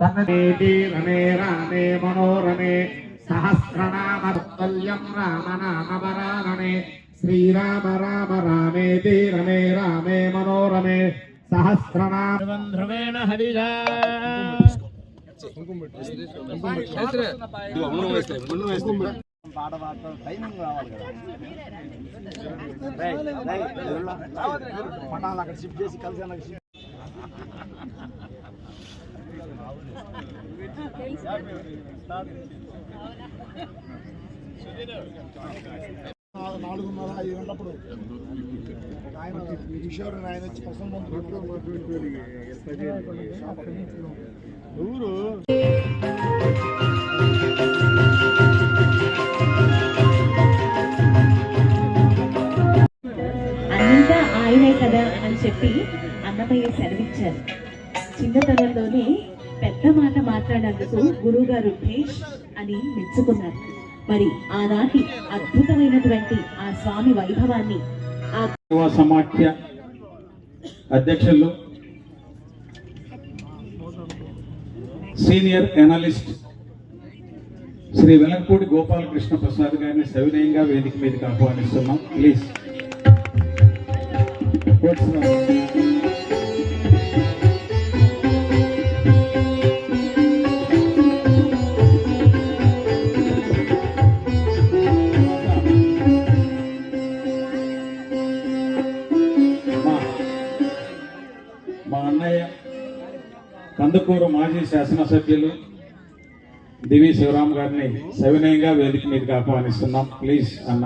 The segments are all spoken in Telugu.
తనదేవి రమే రామే మనోరమే సహస్రనామల్యం రామనామవరామే శ్రీరామ రామ రామే రమే రామే మనోరమే సహస్రనామ ధ్రువేణ హరిజా పాట పాడతాం టైమింగ్ రావాలి కదా పటాలు అక్కడ షిఫ్ట్ చేసి కలిసి అక్కడ షిఫ్ట్ నాలుగున్నర ఐదు గంటలప్పుడు. ఒక ఆయన కిషోర్ అని ఆయన వచ్చి పసంद ఊరు అన్నింటా ఆయనే కదా అని చెప్పి అన్నమయ్య సెలవిచ్చారు. చిన్నతనంలోనే పెద్ద మాట మాట్లాడినందుకు గురువు గారు భేష్ అని మెచ్చుకున్నారు. మరి ఆనాటి అద్భుతమైనటువంటి ఆ స్వామి వైభవాన్ని ఆ సమాఖ్య అధ్యక్షులు సీనియర్ ఎనలిస్ట్ శ్రీ వెలంపూడి గోపాలకృష్ణ ప్రసాద్ గారిని సవినయంగా వేదిక మీదకి ఆహ్వానిస్తున్నాం. ప్లీజ్. మా అన్నయ్య కందుకూరు మాజీ శాసనసభ్యులు దివి శివరాం గారిని సవినయంగా వేదిక మీదకి ఆహ్వానిస్తున్నాం. ప్లీజ్ అన్న.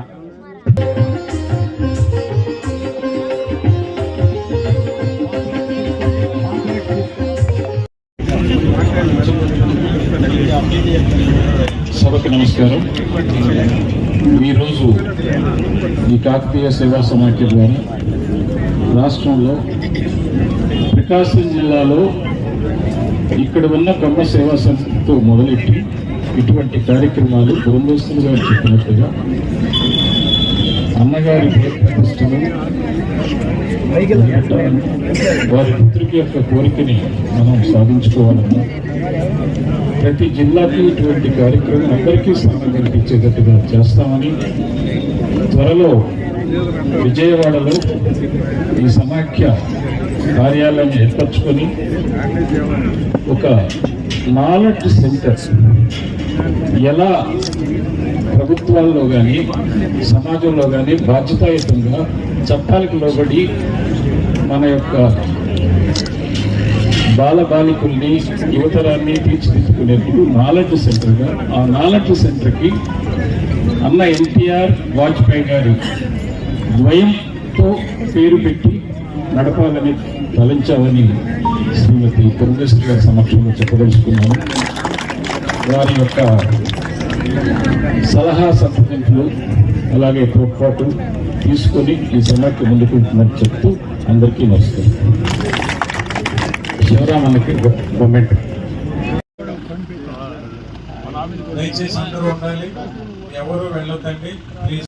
సభకు నమస్కారం. ఈరోజు ఈ కాకతీయ సేవా సమాఖ్య ద్వారా రాష్ట్రంలో ప్రకాశం జిల్లాలో ఇక్కడ ఉన్న బ్రహ్మ సేవా సంస్థతో మొదలెట్టి ఇటువంటి కార్యక్రమాలు బృందస్తులు గారు చెప్పినట్టుగా అన్నగారి ప్రతిష్టలు వారి పుత్రిక యొక్క కోరికని మనం సాధించుకోవాలని ప్రతి జిల్లాకి ఇటువంటి కార్యక్రమం అందరికీ స్థానం కల్పించేటట్టుగా చేస్తామని త్వరలో విజయవాడలో ఈ సమాఖ్య కార్యాలయం ఏర్పరచుకొని ఒక నాలెడ్జ్ సెంటర్ ఎలా ప్రభుత్వాల్లో కానీ సమాజంలో కానీ బాధ్యతాయుతంగా చట్టాలకు లోబడి మన యొక్క బాల బాలికుల్ని యువతరాన్ని తీర్చిదిద్దుకునేందుకు నాలెడ్జ్ సెంటర్గా ఆ నాలెడ్జ్ సెంటర్కి అన్న ఎన్టీఆర్ వాజ్పేయి గారు ద్వయంతో పేరు పెట్టి నడపాలని తలంచాలని శ్రీమతి పురంధేశ్వరి గారి సమక్షంలో చెప్పదలుచుకున్నాను. వారి యొక్క సలహా సంప్రదింపులు అలాగే తోడ్పాటు తీసుకొని ఈ సమాఖ్య ముందుకు వెళ్తుందని చెప్తూ అందరికీ నమస్కారం. శివరామన్నకి గవర్నమెంట్ దయచేసి అందరూ ఉండాలి. ఎవరు వెళ్ళొద్దండి. ప్లీజ్